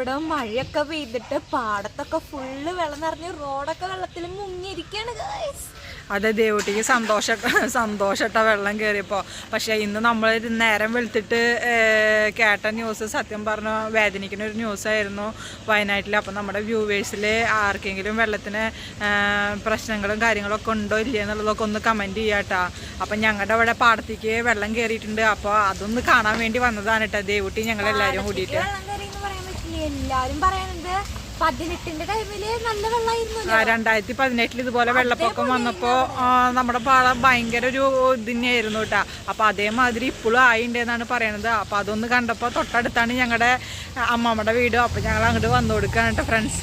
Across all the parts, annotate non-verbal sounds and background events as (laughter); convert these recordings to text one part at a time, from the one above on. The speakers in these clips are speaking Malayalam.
ഇവിടെ മഴയൊക്കെ പെയ്തിട്ട് പാടത്തൊക്കെ ഫുള്ള് വെള്ളം നിറഞ്ഞ് റോഡൊക്കെ വെള്ളത്തിൽ മുങ്ങിയിരിക്കാണ് ഗൈസ് അതെ ദേവൂട്ടിക്ക് സന്തോഷ സന്തോഷട്ട വെള്ളം കയറിയപ്പോൾ പക്ഷേ ഇന്ന് നമ്മൾ നേരം വെളുത്തിട്ട് കേട്ട ന്യൂസ് സത്യം പറഞ്ഞ വേദനിക്കുന്ന ഒരു ന്യൂസ് ആയിരുന്നു വയനാട്ടിൽ അപ്പം നമ്മുടെ വ്യൂവേഴ്സിൽ ആർക്കെങ്കിലും വെള്ളത്തിന് പ്രശ്നങ്ങളും കാര്യങ്ങളൊക്കെ ഉണ്ടോ ഇല്ലേ എന്നുള്ളതൊക്കെ ഒന്ന് കമന്റ് ചെയ്യാട്ടാ. അപ്പം ഞങ്ങളുടെ അവിടെ പാടത്തേക്ക് വെള്ളം കയറിയിട്ടുണ്ട് അപ്പോൾ അതൊന്ന് കാണാൻ വേണ്ടി വന്നതാണ് കേട്ടോ ദേവുട്ടി ഞങ്ങളെല്ലാവരും കൂടിയിട്ട് വെള്ളം കയറി എന്ന് പറയാൻ പറ്റില്ല എല്ലാരും പറയണത് പതിനെട്ടിന്റെ ടൈമിൽ നല്ല വെള്ളമായിരുന്നു രണ്ടായിരത്തി പതിനെട്ടിൽ ഇതുപോലെ വെള്ളപ്പൊക്കം വന്നപ്പോ നമ്മുടെ പാടം ഭയങ്കര ഒരു ഇതിനായിരുന്നു കേട്ടാ അപ്പൊ അതേമാതിരി ഇപ്പോഴും ആയിണ്ടെന്നാണ് പറയണത്. അപ്പൊ അതൊന്ന് കണ്ടപ്പോ തൊട്ടടുത്താണ് ഞങ്ങളുടെ അമ്മമ്മയുടെ വീട്. അപ്പൊ ഞങ്ങൾ അങ്ങോട്ട് വന്നു കൊടുക്കാണ് കേട്ടോ ഫ്രണ്ട്സ്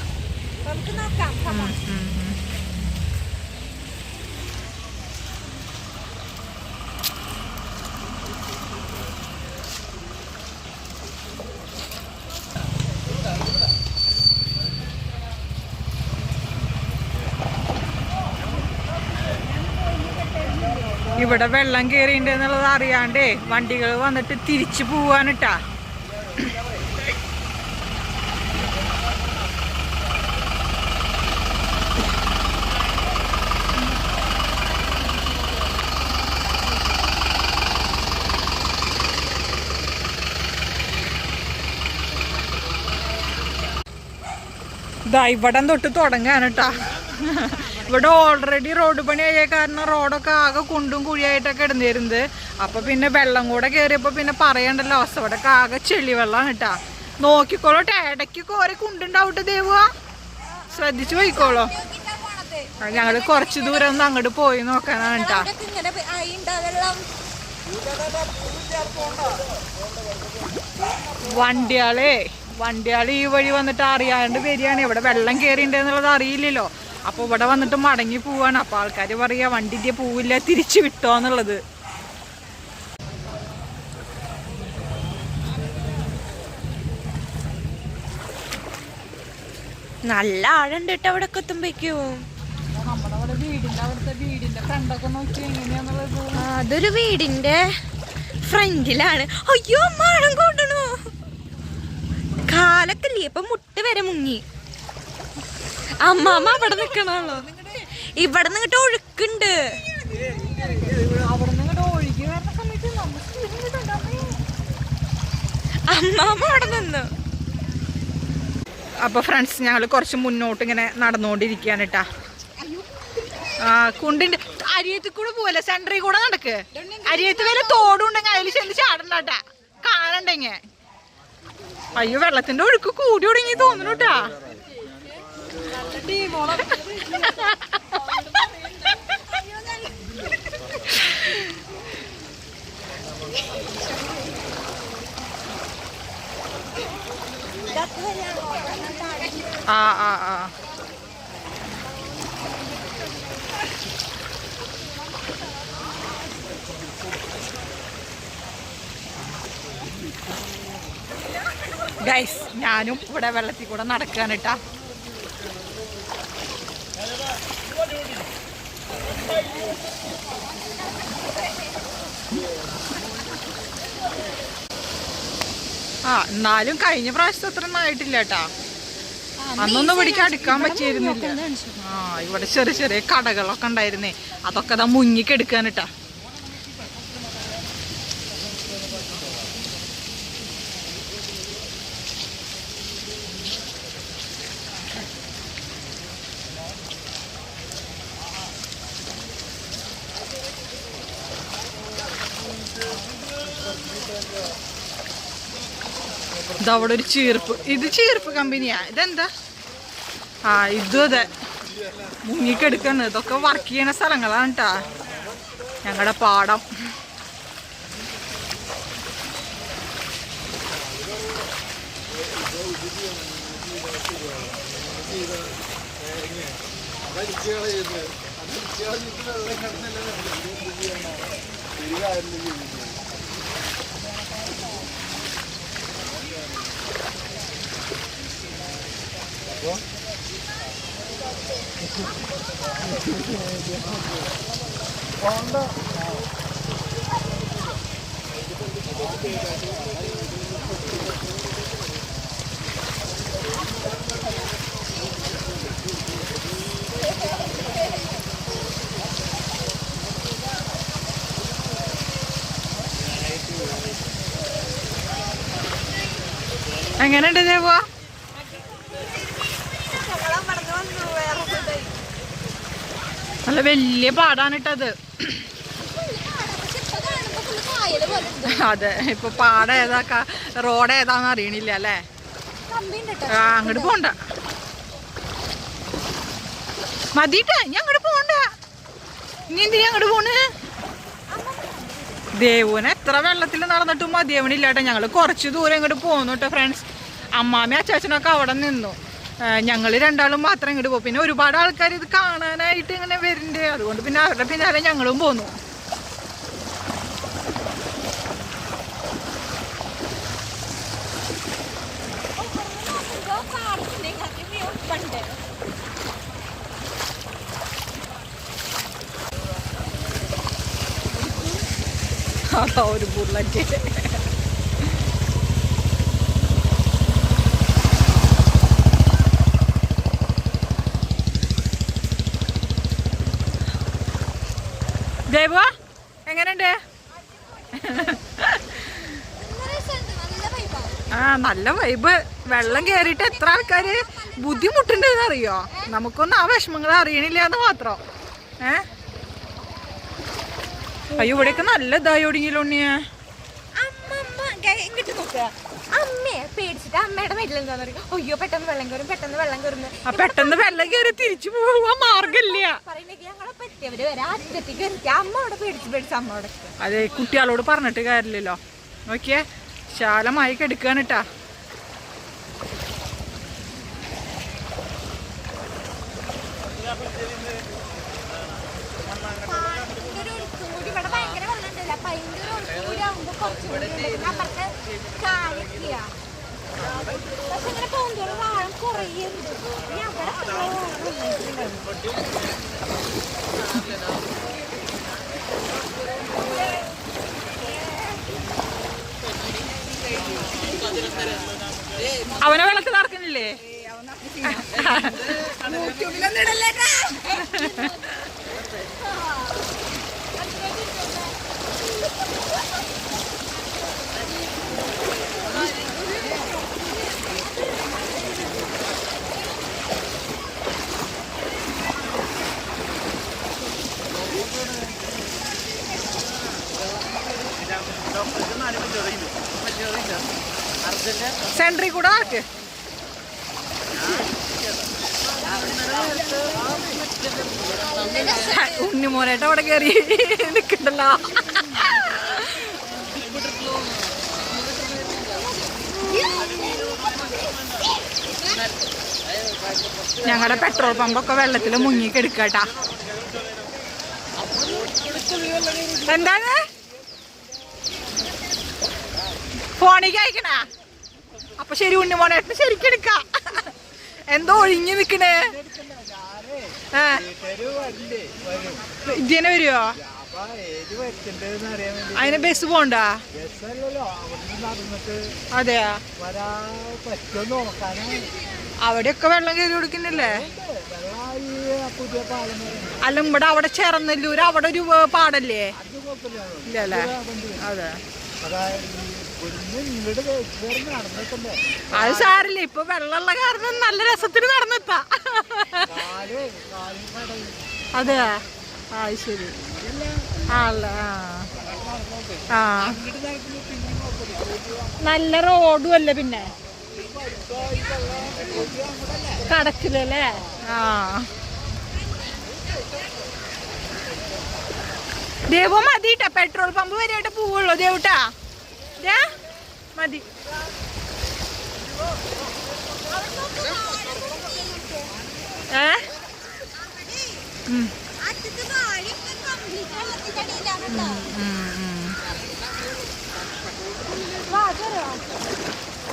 നമുക്ക് നോക്കാം. ഇവിടെ വെള്ളം കയറിയിട്ടുണ്ട് എന്നുള്ളത് അറിയാണ്ടേ വണ്ടികൾ വന്നിട്ട് തിരിച്ചു പോവാനിട്ടാ. ഇതാ ഇവിടം തൊട്ട് തുടങ്ങാനിട്ടാ. ഇവിടെ ഓൾറെഡി റോഡ് പണി കാരണം റോഡൊക്കെ ആകെ കുണ്ടും കുഴിയായിട്ടൊക്കെ ഇടുന്നിരുന്നത്. അപ്പൊ പിന്നെ വെള്ളം കൂടെ കയറിയപ്പോ പിന്നെ പറയണ്ടല്ലോ അവസ്ഥ ഇവിടെ ആകെ ചെളി വെള്ളമാണ് കേട്ടാ നോക്കിക്കോളോ ഇടയ്ക്ക് കോരെ കുണ്ടുണ്ടാവട്ടെ ദേവുക ശ്രദ്ധിച്ചു പോയിക്കോളോ. ഞങ്ങൾ കുറച്ച് ദൂരം ഒന്ന് അങ്ങോട്ട് പോയി നോക്കാനാണ് കേട്ടാ വെള്ളം വണ്ടിയാളേ വണ്ടിയാൾ ഈ വഴി വന്നിട്ട് അറിയാണ്ട് വരികയാണ്. ഇവിടെ വെള്ളം കയറിണ്ടെന്നുള്ളത് അറിയില്ലല്ലോ. അപ്പൊ ഇവിടെ വന്നിട്ട് മടങ്ങി പോവാണ്. അപ്പൊ ആൾക്കാര് പറയാ വണ്ടി പൂവില്ല തിരിച്ചു വിട്ടോന്നുള്ളത് നല്ല ആഴുണ്ട് കേട്ടോ അവിടെ എത്തുമ്പോഴേക്കും അതൊരു വീടിന്റെ ഫ്രണ്ടിലാണ്. അയ്യോ മഴം കൂട്ടണു? കാലൊക്കെ ഇല്ലേ? ഇപ്പൊ മുട്ട് വരെ മുങ്ങി. അമ്മാമ്മ അവിടെ നിക്കണല്ലോ ഇവിടെ നിങ്ങട്ട് ഒഴുക്കുണ്ട്. അവിടെ നിന്ന് ഒഴുകി വരുന്ന സമയത്ത് നമുക്ക് ഇങ്ങോട്ടുണ്ടാവും. അമ്മാമ്മ അവിടെ നിന്നു. അപ്പൊ ഫ്രണ്ട്സ് ഞങ്ങൾ കുറച്ച് മുന്നോട്ട് ഇങ്ങനെ നടന്നുകൊണ്ടിരിക്കുകയാണ് കേട്ടാ ആ കുണ്ടിന്റെ അരിയത്തിൽ കൂടെ പോലെ സെന്ററിൽ കൂടെ നടക്ക്. അരിയത്ത് വരെ തോടുണ്ടെങ്കിൽ അതിൽ ചെന്ന് ചാടണ്ടാട്ടാ കാണണ്ടെങ്ങ അയ്യോ വെള്ളത്തിന്റെ ഒഴുക്ക് കൂടി തുടങ്ങി തോന്നുന്നു കേട്ടാ ആ ആ ആ. ഗൈസ് ഞാനും ഇവിടെ വെള്ളത്തിൽ കൂടെ നടക്കാൻ ആ എന്നാലും കഴിഞ്ഞ പ്രാവശ്യത്തെ അത്ര ആയിട്ടില്ല കേട്ടാ അന്നൊന്നും പിടിക്കാൻ അടുക്കാൻ പറ്റിയിരുന്നില്ല. ആ ഇവിടെ ചെറിയ ചെറിയ കടകളൊക്കെ ഉണ്ടായിരുന്നേ. അതൊക്കെ അതാ മുങ്ങിക്കെടുക്കാൻ കേട്ടാ ഇത് അവിടെ ഒരു ചീർപ്പ്. ഇത് ചീർപ്പ് കമ്പനിയാ. ഇതെന്താ? ആ ഇതും അതെ. മുങ്ങിക്കെടുക്കാണ്. ഇതൊക്കെ വർക്ക് ചെയ്യണ സ്ഥലങ്ങളാണ് കേട്ടാ ഞങ്ങളുടെ പാടം. കളയുന്നത് അങ്ങനെ ഉണ്ട്? ഞാൻ പോവാ? നല്ല വലിയ പാടാണ് ഇട്ടത്. അതെ. ഇപ്പൊ പാട ഏതാ റോഡ് ഏതാന്ന് അറിയണില്ല അല്ലേ? ആ, അങ്ങോട്ട് പോണ്ട. മതിട്ടാ ഞാൻ അങ്ങോട്ട് പോണ്ട. ഇനി എന്തിനാ അങ്ങോട്ട് പോണ്? ദേവന എത്ര വെള്ളത്തിൽ നടന്നിട്ടും മതിയവനില്ല കേട്ടോ ഞങ്ങൾ കുറച്ച് ദൂരം ഇങ്ങോട്ട് പോന്നു കേട്ടോ ഫ്രണ്ട്സ് അമ്മാമ്മ അച്ചാച്ചനൊക്കെ അവിടെ നിന്നു. ഞങ്ങൾ രണ്ടാളും മാത്രം ഇങ്ങോട്ട് പോകും പിന്നെ ഒരുപാട് ആൾക്കാർ ഇത് കാണാനായിട്ട് ഇങ്ങനെ വരുന്നുണ്ട് അതുകൊണ്ട് പിന്നെ അവരുടെ പിന്നാലെ ഞങ്ങളും പോന്നു. ഒരു ബുള്ളറ്റ്. ദേവ എങ്ങനെയുണ്ട്? ആ. നല്ല വൈബ്. വെള്ളം കയറിയിട്ട് എത്ര ആൾക്കാര് ബുദ്ധിമുട്ടുണ്ടെന്ന് അറിയോ നമുക്കൊന്നും ആ വിഷമങ്ങൾ അറിയണില്ല എന്ന് മാത്രം. ഏ? അയ്യോ ഇവിടെയൊക്കെ നല്ല ഇതായി ഒടുങ്ങിയില്ലോ ഉണ്ണിയെ. അമ്മമ്മ ഗ- ഇങ്ങോട്ട് നോക്കുക പേടിച്ചിട്ട് അമ്മയുടെ വീട്ടിൽ എന്താന്ന് പറയും അയ്യോ പെട്ടെന്ന് വെള്ളം കയറും പെട്ടെന്ന് വെള്ളം കയറും പെട്ടെന്ന് വെള്ളം കയറി തിരിച്ചു പോവാൻ മാർഗമില്ല. പറയുന്നത് ഞങ്ങളെ പറ്റിയവര് വരെ അറ്റത്തേക്ക് കയറിക്കുക അമ്മ അവിടെ പേടിച്ച് പേടിച്ച് അമ്മ അവിടെ നിൽക്കുക. അതെ കുട്ടികളോട് പറഞ്ഞിട്ട് കാര്യമില്ലല്ലോ. നോക്കിയേ ശാലമായി കെടുക്കാണ് കേട്ടാ ഭയങ്കര വെള്ളം ഉണ്ടല്ലോ അപ്പൊ അതിന്റെ ഒരു ആവുമ്പോ അപ്പുറത്തെ പക്ഷെ ഇങ്ങനെ ഇനി അവിടെ full ആഴം അവനെ വെള്ളത്തിൽ നടക്കുന്നില്ലേ സെൻട്രി കൂടെ ഉണ്ണി ഉണ്ണിമോനായിട്ട് അവിടെ കയറി നിൽക്കണ്ടല്ലോ ഞങ്ങളുടെ പെട്രോൾ പമ്പൊക്കെ വെള്ളത്തിൽ മുങ്ങിക്കെടുക്കട്ടാ എന്താണ് ഫോണിക്ക് അയക്കണ അപ്പൊ ശരി ഉണ്ണിമോനേട്ടന് ശരിക്കും എടുക്ക. എന്തോ ഒഴിഞ്ഞു നിക്കണേ. ഏ. ഇതിനെ വരുവോ? അതിന് ബസ് പോണ്ട? അതെയാ? അവിടെയൊക്കെ വെള്ളം കയറി കൊടുക്കുന്നില്ലേ? അല്ല ഇവിടെ അവിടെ ചേർന്നല്ലൂര് അവിടെ ഒരു പാടല്ലേ? ഇല്ലല്ലേ? അതെ. അത് സാരില്ല ഇപ്പൊ വെള്ളമുള്ള കാരണം നല്ല രസത്തിന് നടന്നിപ്പാ അതെ. ആ ശരി. ആ. ആ. നല്ല റോഡും അല്ലേ പിന്നെ? കടക്കിലല്ലേ? ആ. ദേവോ മതിട്ടാ. പെട്രോൾ പമ്പ് വരെയായിട്ട് പോവുള്ളൂ ദേവട്ടാ. മതി ഏ.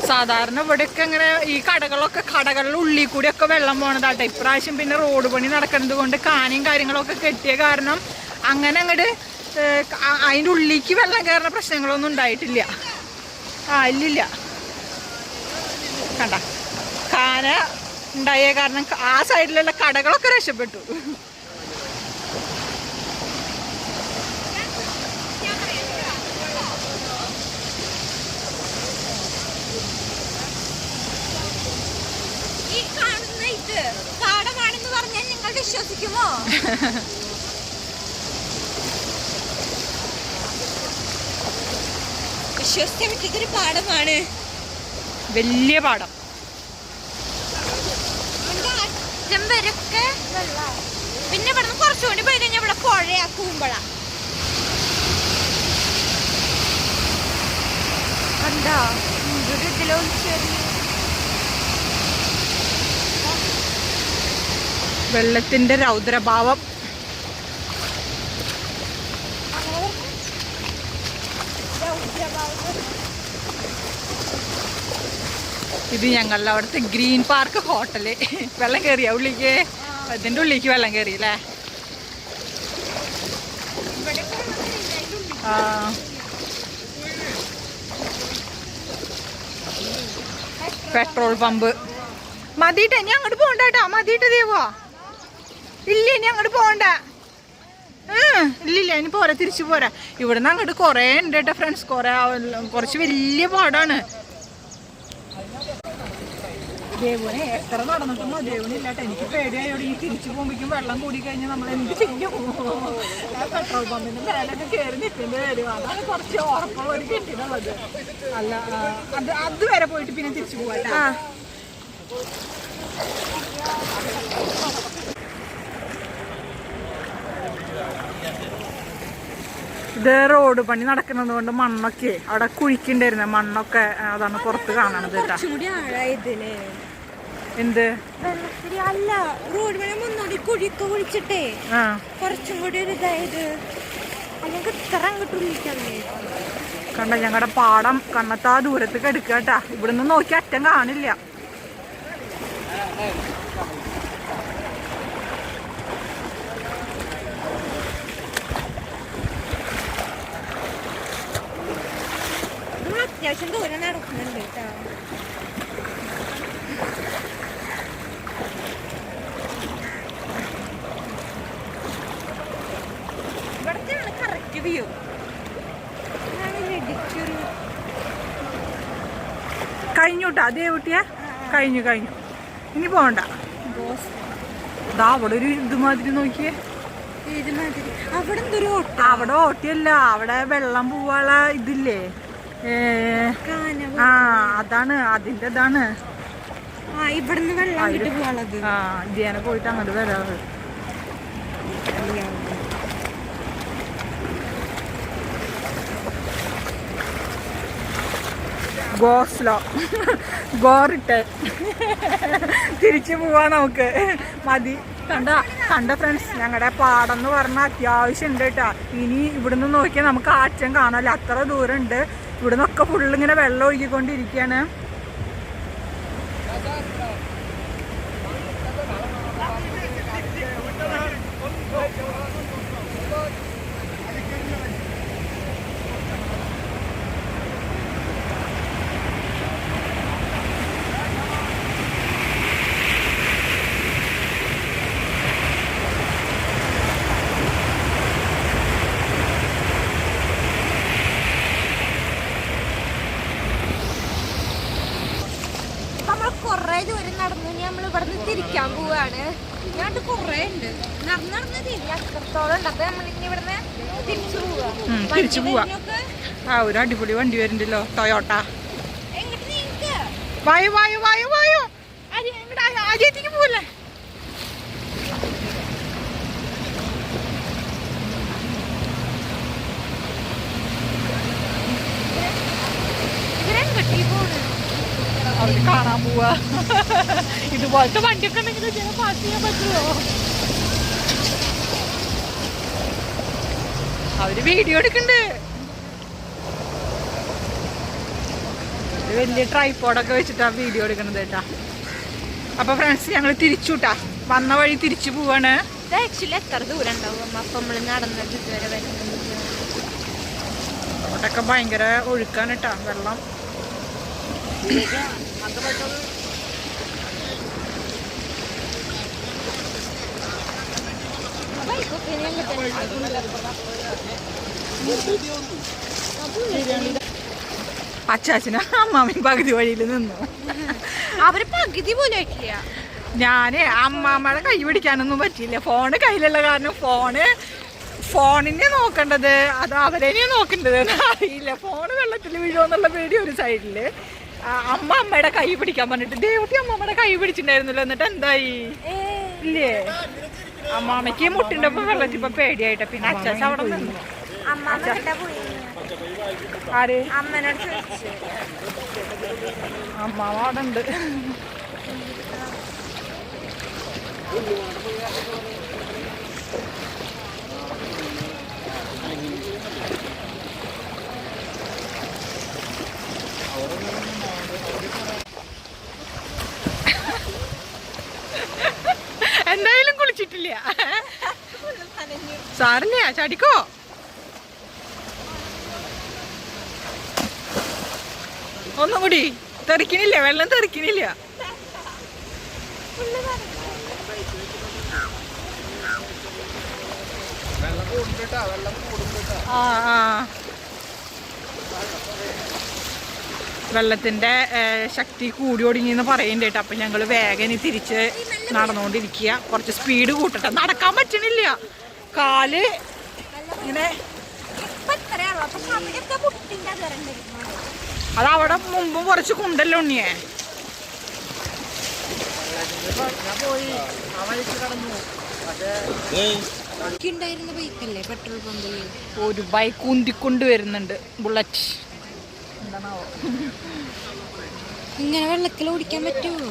സാധാരണ ഇവിടെയൊക്കെ ഇങ്ങനെ ഈ കടകളൊക്കെ കടകളുടെ ഉള്ളിൽ ഒക്കെ വെള്ളം പോണതാട്ടെ ഇപ്രാവശ്യം പിന്നെ റോഡ് പണി നടക്കുന്നത് കൊണ്ട് കാനയും കാര്യങ്ങളൊക്കെ കെട്ടിയ കാരണം അങ്ങനെ അങ്ങോട്ട് അതിന്റെ ഉള്ളിലേക്ക് വെള്ളം കയറുന്ന പ്രശ്നങ്ങളൊന്നും ഉണ്ടായിട്ടില്ല. ആ ഇല്ലില്ല. കണ്ട. കാന ഉണ്ടായ കാരണം ആ സൈഡിലുള്ള കടകളൊക്കെ രക്ഷപ്പെട്ടു. കാണുന്ന ഇത് കാടമാണെന്ന് പറഞ്ഞാൽ നിങ്ങൾ വിശ്വസിക്കുമോ? (laughs) വിശ്വസിച്ച വിട്ടിട്ടൊരു പാടമാണ് വലിയ പാടം വരൊക്കെ വെള്ളമാണ് പിന്നെ ഇവിടുന്ന് കുറച്ചുകൂടി പോയി കഴിഞ്ഞാൽ ഇവിടെ പുഴയാ ഇതിലൊളിച്ചേറി വെള്ളത്തിന്റെ രൗദ്രഭാവം. ഇത് ഞങ്ങളുടെ അവിടുത്തെ ഗ്രീൻ പാർക്ക് ഹോട്ടൽ. വെള്ളം കയറിയ ഉള്ളിക്ക്? അതിന്റെ ഉള്ളിക്ക് വെള്ളം കയറി അല്ലേ? Petrol pump. മതിയിട്ട് ഇനി അങ്ങോട്ട് പോകണ്ട മതിയിട്ട് ദേവോ ഇല്ല ഇനി അങ്ങോട്ട് പോകണ്ട. ഇല്ലില്ല ഇനി പോരാ തിരിച്ചു പോരാ. ഇവിടുന്ന് അങ്ങോട്ട് കുറേ ഉണ്ട് കേട്ടോ ഫ്രണ്ട്സ് കുറേ കുറച്ച് വലിയ പാടാണ്. ദേവുനെ എത്ര നടന്നിട്ടും ദേവുനില്ല കേട്ടോ എനിക്ക് പേടിയായോട്. ഈ തിരിച്ചു പോകുമ്പോഴേക്കും വെള്ളം കൂടി കഴിഞ്ഞാൽ നമ്മൾ എന്ത് ചെയ്യും? പെട്രോൾ പമ്പിന്റെ മേലൊക്കെ കയറി നിൽക്കേണ്ടി വരും അതാണ് കുറച്ച് ഉറപ്പുള്ള ഒരു കെട്ടിനുള്ളത് അല്ല അത് അത് അതുവരെ പോയിട്ട് പിന്നെ തിരിച്ചു പോവാ ഇത് റോഡ് പണി നടക്കുന്നത് കൊണ്ട് മണ്ണൊക്കെ അവിടെ കുഴിക്കണ്ടായിരുന്ന. മണ്ണൊക്കെ അതാണ് പുറത്ത് കാണണത് എന്ത്? അല്ല റോഡ് പണി മുന്നോടി കുഴിയൊക്കെ കുഴിച്ചിട്ടേ. കുറച്ചും കൂടി ഒരു ഇതായത്. അല്ലെങ്കിൽ ഇത്ര അങ്ങോട്ട് ഉള്ളിക്കല്ലേ കണ്ട ഞങ്ങളുടെ പാടം കണ്ണത്താ ദൂരത്തേക്ക് എടുക്കാട്ടാ കേട്ടാ. ഇവിടുന്ന് നോക്കി അറ്റം കാണില്ല. അത്യാവശ്യം ദൂരം നടക്കുന്നുണ്ട് കേട്ടോ. ഇവിടത്തെയാണ് കറക്റ്റ് വ്യൂ ഇടിക്കൊരു കഴിഞ്ഞു കേട്ടാ അതേ കുട്ടിയാ കഴിഞ്ഞു കഴിഞ്ഞു. ഇനി പോകണ്ട ബോസ്. ദാ അവിടെ ഒരു ഇതുമാതിരി നോക്കിയേ. അവിടെ ഓട്ടിയല്ല. അവിടെ വെള്ളം പോവാള ഇതില്ലേ? ആ അതാണ് അതിന്റെ ഇതാണ് ഇവിടുന്ന് വെള്ളം കിട്ടി ആ ധ്യാന പോയിട്ട് അങ്ങോട്ട് വരാറ് ഗോസ്ലോ. ഗോറിട്ട്. തിരിച്ചു പോവാ നമുക്ക്. മതി. കണ്ട കണ്ട ഫ്രണ്ട്സ് ഞങ്ങളുടെ പാടം എന്ന് പറഞ്ഞാൽ അത്യാവശ്യം ഉണ്ട് കേട്ടാ ഇനി ഇവിടുന്ന് നോക്കിയാൽ നമുക്ക് ആറ്റം കാണാമല്ലോ അത്ര ദൂരം ഉണ്ട് ഇവിടുന്നൊക്കെ ഫുള്ളിങ്ങനെ വെള്ളം ഒഴുകിക്കൊണ്ടിരിക്കുകയാണ് നമ്മൾ കൊറേ ദൂരം നടന്നു നമ്മൾ ഇവിടുന്ന് തിരിക്കാൻ പോവാണ്. ഇങ്ങോട്ട് കൊറേ ഉണ്ട്. നടന്ന് നടന്ന് തിരി അത്രത്തോളം ഉണ്ട്. അപ്പൊ നമ്മൾ ഇനി ഇവിടുന്ന് തിരിച്ചു പോവാ. തിരിച്ചു പോവാ. ആ ഒരു അടിപൊളി വണ്ടി വരുന്നുണ്ടല്ലോ ടൊയോട്ട വായു വായു വായു വായു. ആര്യ- എങ്ങടാ? ആര്യത്തേക്ക് പോവല്ലേ ഇവരെങ്ങോട്ടീ പോണ് അവർ കാണാൻ പോവാ. ഇതുപോലത്തെ വണ്ടിയൊക്കെ ഉണ്ടെങ്കിൽ ഇതിനെ പാസ് ചെയ്യാൻ പറ്റുമോ അവർ വീഡിയോ എടുക്കണ്ട്. വലിയ ട്രൈപ്പോഡൊക്കെ വെച്ചിട്ടാ വീഡിയോ എടുക്കണത് കേട്ടാ. അപ്പൊ ഫ്രണ്ട്സ് ഞങ്ങൾ തിരിച്ചുട്ടാ. വന്ന വഴി തിരിച്ചു പോവാണ്. ആക്ച്വലി എത്ര ദൂരം ഉണ്ടാവും അപ്പൊ നടന്നിട്ട് ഇതുവരെ വരുന്നത് ഭയങ്കര ഒഴുക്കാണ് കേട്ടാ വെള്ളം. ഞാൻ അച്ചാച്ചനും അമ്മാമ്മയും പകുതി വഴിയിൽ നിന്നു. അവർ പകുതി പോലും ആയിട്ടില്ല. ഞാൻ അമ്മാമ്മയുടെ കൈ പിടിക്കാനൊന്നും പറ്റിയില്ല. ഫോണ് കയ്യിലുള്ള കാരണം ഫോണ് ഫോണിനെ നോക്കേണ്ടത് അത് അവരെ നോക്കേണ്ടത് അറിയില്ല. ഫോണ് വെള്ളത്തിൽ വീഴുമെന്നുള്ള പേടി ഒരു സൈഡിൽ. അമ്മ അമ്മയുടെ കൈ പിടിക്കാൻ പറഞ്ഞിട്ട് ദേവട്ടി അമ്മമ്മയുടെ കൈ പിടിച്ചിട്ടുണ്ടായിരുന്നല്ലോ. എന്നിട്ട് എന്തായി? ഇല്ലേ? അമ്മാമ്മയ്ക്ക് മുട്ടിന്റെ ഒപ്പം വെള്ളത്തിൽ ഇപ്പൊ പേടിയായിട്ട്. പിന്നെ അച്ചാച്ച അവിടെ നിന്നു ആര്? അമ്മാവ അവിടെ ഉണ്ട്. എന്തായാലും സാറില്ല ചടിക്കോ? ഒന്നും കൂടി. തെറിക്കണില്ല വെള്ളം തെറിക്കണില്ല. ആ ആ. വെള്ളത്തിന്റെ ശക്തി കൂടി ഒടുങ്ങിന്ന് പറയുന്നുണ്ട് കേട്ടോ. അപ്പൊ ഞങ്ങൾ വേഗം തിരിച്ച് നടന്നുകൊണ്ടിരിക്കുക. കുറച്ച് സ്പീഡ് കൂട്ടട്ടെ. നടക്കാൻ പറ്റണില്ല. കാൽ ഇങ്ങനെ അത് അവിടെ മുമ്പും കുറച്ച് കുണ്ടല്ലോ ഉണ്ണിയേ. ഒരു ബൈക്ക് ഉന്തിക്കൊണ്ട് വരുന്നുണ്ട് ബുള്ളറ്റ് ഇങ്ങനെ വെള്ളത്തിൽ ഓടിക്കാൻ പറ്റുമോ?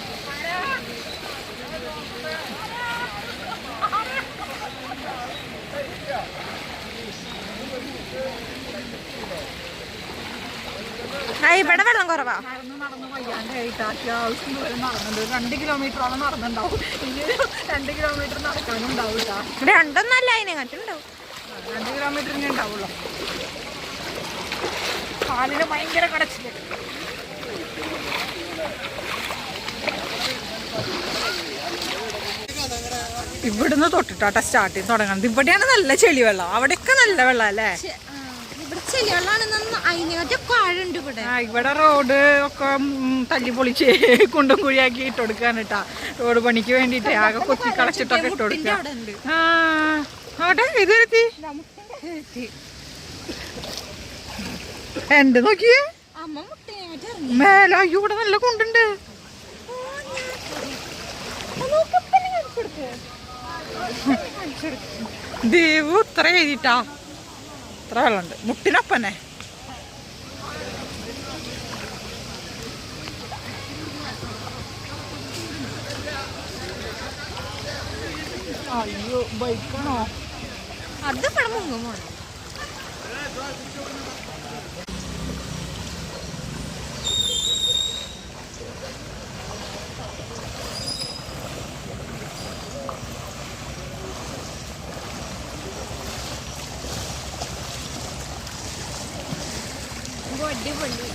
ഇവിടെ വെള്ളം കുറവാ. നടന്ന് നടന്ന് വയ്യാണ്ടായിട്ട് അത്യാവശ്യം ദൂരം നടന്നുണ്ട് രണ്ട് കിലോമീറ്ററോളം നടന്നുണ്ടാവും ഇനി രണ്ട് കിലോമീറ്റർ നടക്കാനും ഉണ്ടാവും കേട്ടോ രണ്ടൊന്നല്ല അതിനെങ്ങാട്ടുണ്ടാവും രണ്ട് കിലോമീറ്ററിനെ ഉണ്ടാവുള്ളൂ. കാലിന് ഭയങ്കര കടച്ചിൽ. ഇവിടുന്ന് തൊട്ടിട്ടാട്ടാ സ്റ്റാർട്ടിങ് തുടങ്ങണത്. ഇവിടെയാണ് നല്ല ചെളി വെള്ളം അവിടെയൊക്കെ നല്ല വെള്ളം അല്ലേ? ഇവിടെ റോഡ് ഒക്കെ തല്ലി പൊളിച്ച് (laughs) കുണ്ടും കുഴിയാക്കി ഇട്ട് കൊടുക്കാൻ കേട്ടാ റോഡ് പണിക്ക് വേണ്ടിട്ട് ആകെ കൊത്തി കളച്ചിട്ടൊക്കെ ഇട്ട് മുട്ടിന്റെ കൊടുക്കുക അവിടെ ഉണ്ട്. ആ അവിടെ ഇത് എത്തി. എന്റെ നോക്കിയേ? മേല അയ്യോ ഇവിടെ നല്ല കുണ്ടുണ്ട്. ദേവു ഇത്ര എഴുതിട്ടാ ഇത്ര വെള്ളമുണ്ട്. മുട്ടിനൊപ്പന്നെ. അയ്യോ ബൈക്കാണോ? അത് പടം മുങ്ങും മോളെ അടിപൊളി.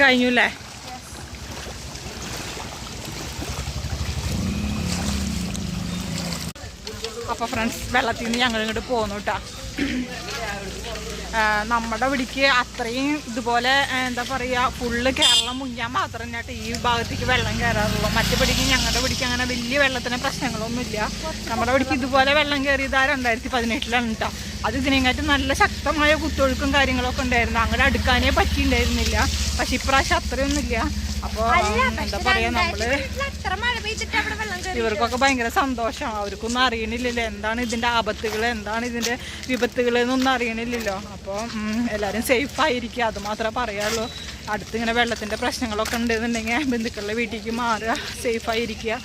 കഴിഞ്ഞു അല്ലേ അപ്പൊ ഫ്രണ്ട്സ് വെള്ളത്തിൽ നിന്ന് ഞങ്ങൾ ഇങ്ങോട്ട് പോന്നു കേട്ടാ നമ്മുടെ ഇവിടേക്ക് അത്രയും ഇതുപോലെ എന്താ പറയുക ഫുള്ള് കേരളം മുങ്ങിയാൽ മാത്രം കേട്ടോ ഈ ഭാഗത്തേക്ക് വെള്ളം കയറാറുള്ളൂ മറ്റു പിടിക്ക് ഞങ്ങളുടെ പിടിക്ക് അങ്ങനെ വലിയ വെള്ളത്തിന് പ്രശ്നങ്ങളൊന്നുമില്ല. നമ്മുടെ പിടിക്ക് ഇതുപോലെ വെള്ളം കയറിയത് രണ്ടായിരത്തി പതിനെട്ടിലാണ് കേട്ടോ അത് ഇതിനെക്കാട്ടും നല്ല ശക്തമായ കുത്തൊഴുക്കും കാര്യങ്ങളൊക്കെ ഉണ്ടായിരുന്നു. അങ്ങനെ അടുക്കാനേ പറ്റിയിട്ടുണ്ടായിരുന്നില്ല. പക്ഷെ ഇപ്രാവശ്യം അത്രയൊന്നുമില്ല. അപ്പോൾ എന്താ പറയാ നമ്മൾ ഇവർക്കൊക്കെ ഭയങ്കര സന്തോഷം. അവർക്കൊന്നും അറിയണില്ലല്ലോ. എന്താണ് ഇതിന്റെ ആപത്തുകൾ? എന്താണ് ഇതിന്റെ വിപത്തുകൾ എന്നൊന്നും അറിയണില്ലല്ലോ അപ്പോൾ എല്ലാവരും സേഫ് ആയിരിക്കുക. അത് മാത്രമേ പറയാനുള്ളൂ. അടുത്ത് ഇങ്ങനെ വെള്ളത്തിന്റെ പ്രശ്നങ്ങളൊക്കെ ഉണ്ടെന്നുണ്ടെങ്കിൽ ബന്ധുക്കളുടെ വീട്ടിലേക്ക് മാറുക. സേഫ് ആയിരിക്കുക.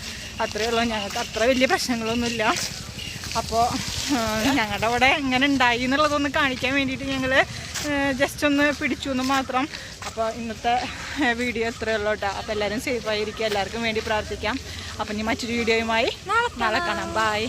അത്രയേ ഉള്ളൂ. ഞങ്ങൾക്ക് അത്ര വലിയ പ്രശ്നങ്ങളൊന്നുമില്ല. അപ്പോൾ ഞങ്ങളുടെ അവിടെ എങ്ങനെ ഉണ്ടായി എന്നുള്ളതൊന്ന് കാണിക്കാൻ വേണ്ടിയിട്ട് ഞങ്ങൾ ജസ്റ്റ് ഒന്ന് പിടിച്ചു എന്ന് മാത്രം. അപ്പോൾ ഇന്നത്തെ വീഡിയോ ഇത്രയേ ഉള്ളൂ കേട്ടോ. അപ്പോൾ എല്ലാവരും സേഫ് ആയിരിക്കും എല്ലാവർക്കും വേണ്ടി പ്രാർത്ഥിക്കാം. അപ്പം ഇനി മറ്റൊരു വീഡിയോയുമായി നാളെ കാണാം. ബായ്